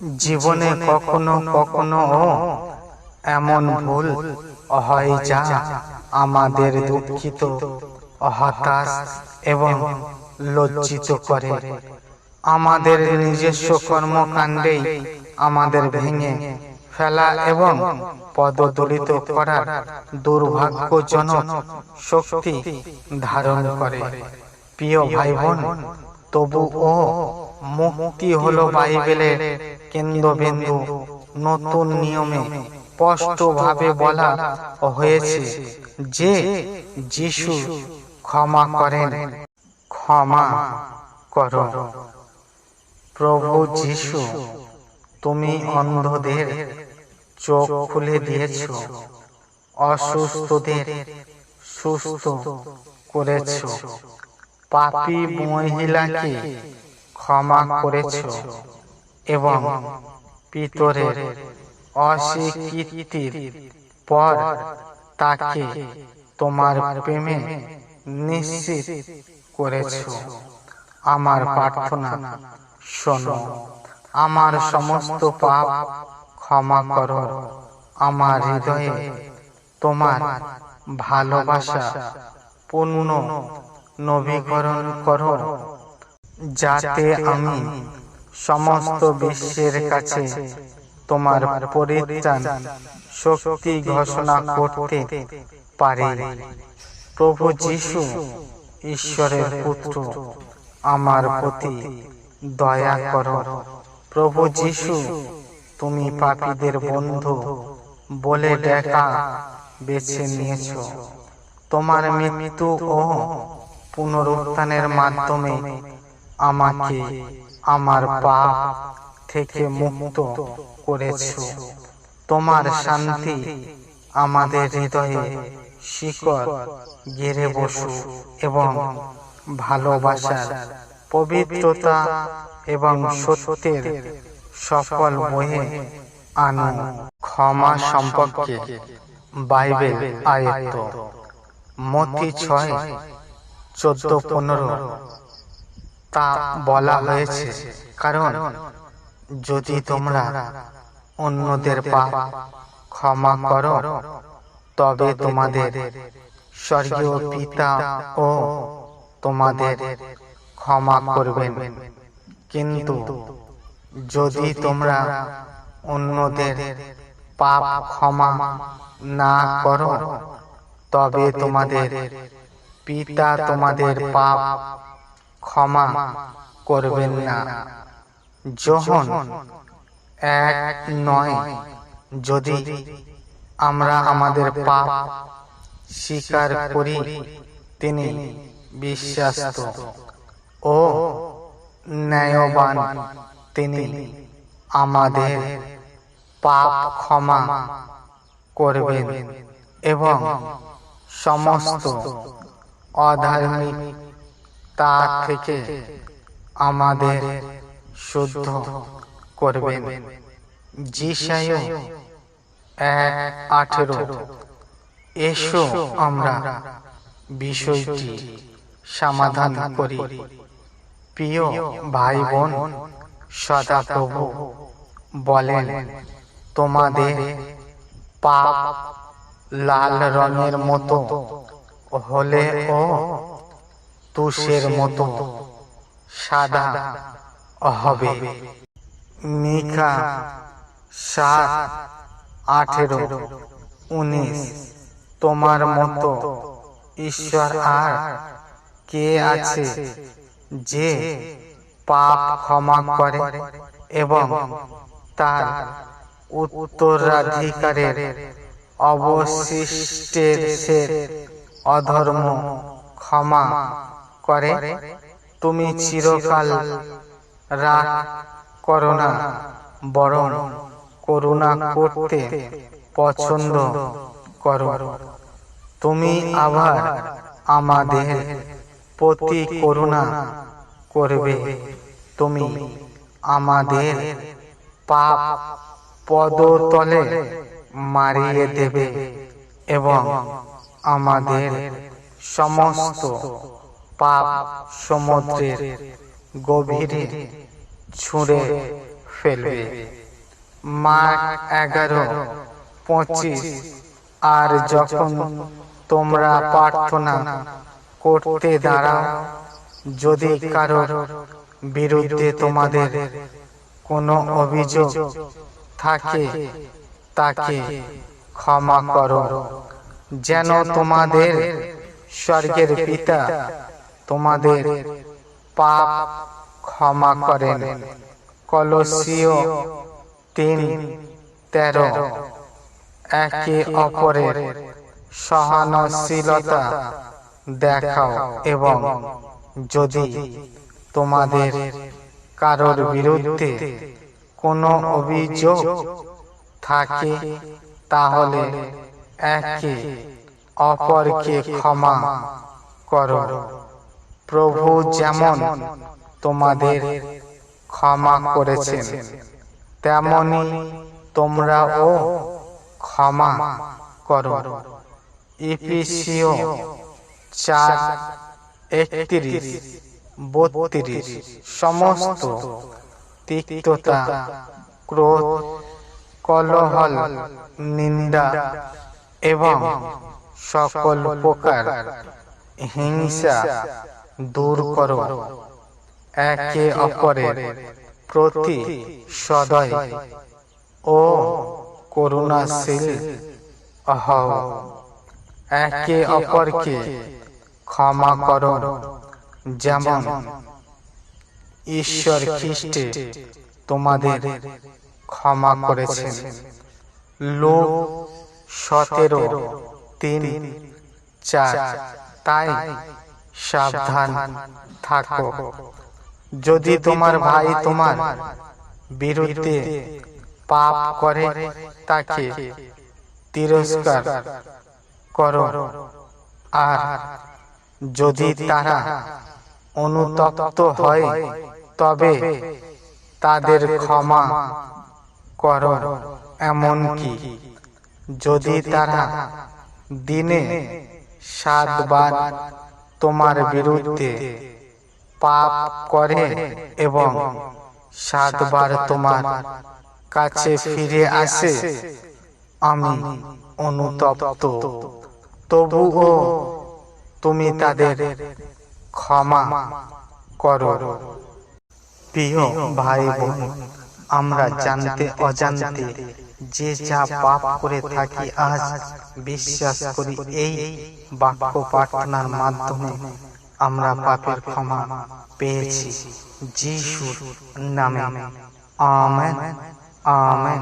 জীবনে কখনো কখনো এমন ভুল হয় যা আমাদের দুঃখিত, হতাশ এবং লজ্জিত করে। আমাদের নিজস্ব কর্মকাণ্ডেই আমাদের ভেঙে ফেলা এবং পদদলিত করার দুর্ভাগ্যজনক শক্তি ধারণ করে। প্রিয় ভাই বোন তবুও মুক্তি হলো বাইবেলের কেন্দ্রবিন্দু। নতুন নিয়মে স্পষ্টভাবে বলা হয়েছে যে যিশু ক্ষমা করেন। ক্ষমা করো। প্রভু যিশু, তুমি অন্ধদের চোখ খুলে দিয়েছ, অসুস্থদের সুস্থ করেছ। পাপী মহিলাকে ক্ষমা করেছ এবং পিতরের অস্বীকৃতির পর তাকে তোমার প্রেমে নিশ্চিত করেছ। আমার প্রার্থনা শোনো, আমার সমস্ত পাপ ক্ষমা করো। আমার হৃদয়ে তোমার ভালোবাসা পূর্ণ নবীকরণ করো। যাতে আমি সমস্ত বিশ্বের কাছে তোমার পরিত্রাণ শক্তি ঘোষণা করতে পারি। প্রভু যিশু ঈশ্বরের পুত্র, আমার প্রতি দয়া করো। প্রভু যিশু, তুমি পাপীদের বন্ধু বলে দেখা বেছে নিয়েছ। তোমার মৃত্যু ও পুনরুত্থানের মাধ্যমে আমাকে আমার পাপ থেকে মুক্ত করেছ। তোমার শান্তি আমাদের হৃদয়ে শিকড় গেড়ে বসু এবং ভালোবাসার পবিত্রতা এবং সত্যের সফল বয়ে আনো ক্ষমা সম্পর্কে বাইবেল আয়ত্ত। মতি ছয়, চোদ্দ, পনেরো। তা বলা হয়েছে। কারণ, যদি তোমরা অন্যদের পাপ ক্ষমা করো, তবে তোমাদের স্বর্গীয় পিতা ও তোমাদের ক্ষমা করবেন। কিন্তু যদি তোমরা অন্যদের পাপ ক্ষমা না করো, তবে তোমাদের পিতা তোমাদের পাপ ক্ষমা করবেন না। যখন এক নয়, যদি আমরা আমাদের পাপ স্বীকার করি, তিনি বিশ্বাস্ত ও ন্যায়বান, তিনি আমাদের পাপ ক্ষমা করবেন এবং সমস্ত অধার্মিক তা থেকে আমাদের শুদ্ধ করবেন। জিসায় এক আঠেরো, এসো আমরা বিষয়টি সমাধান করি। প্রিয় ভাই বোন সদাপ্রভু বলেন, তোমাদের পাপ লাল রঙের মতো হলে ও তুষের মতো সাদা হবে। মিখা সাত আঠেরো উনিশ। তোমার মতো ঈশ্বর আর কে আছে যে পাপ ক্ষমা করে এবং তার উত্তরাধিকারের অবশিষ্টের অধর্ম ক্ষমা করে তুমি চিরকাল রাগ করো না বরং করুণা করতে পছন্দ করো। তুমি আবার আমাদের প্রতি করুণা করবে। তুমি আমাদের পাপ পদতলে মারিয়ে দেবে এবং আমাদের সমস্ত পাপ সমুদ্রের গভীরে ছুঁড়ে ফেলবে। মার্ক এগারো, পঁচিশ, আর যখন তোমরা প্রার্থনা করতে দাঁড়াও, যদি কারোর বিরুদ্ধে তোমাদের কোনো অভিযোগ থাকে, তাকে ক্ষমা করো। যেন তোমাদের স্বর্গের পিতা তোমাদের পাপ ক্ষমা করেন। কলসীয় তিন, তেরো। একে অপরের সহানুশীলতা দেখাও এবং যদি তোমাদের কারোর বিরুদ্ধে কোনো অভিযোগ থাকে, তাহলে একে অপরকে ক্ষমা করো। প্রভু যেমন তোমাদের ক্ষমা করেছেন, তেমনি তোমরাও ক্ষমা করো। ইপিসিও চার, একত্রিশ, বত্রিশ, সমস্ত তিক্ততা, ক্রোধ, কলহল, নিন্দা এবং সকল প্রকার হিংসা দূর করো। একে অপরের প্রতি সদয়। ও করুণাশীল হও একে অপরকে ক্ষমা করো। যেমন ঈশ্বর খ্রিস্টে তোমাদের ক্ষমা করেছেন। লোক সতেরো, তিন, চার। তাই সাবধান থাকো। যদি তোমার ভাই তোমার বিরুদ্ধে পাপ করে তাকে তিরস্কার করো। আর যদি তারা অনুতপ্ত হয় তবে তাদের ক্ষমা করো। এমনকি যদি তারা দিনে সাতবার তোমার বিরুদ্ধে পাপ করে এবং সাতবার তোমার কাছে ফিরে আসে। আমি অনুতপ্ত। তবুও তুমি তাদের ক্ষমা করো। প্রিয় ভাই বোন আমরা জানতে অজান্তে যে যা পাপ করে থাকি আজ বিশ্বাস করি এই বাক্য প্রার্থনার মাধ্যমে আমরা পাপের ক্ষমা পেয়েছি। যিশুর নামে। আমেন। আমেন।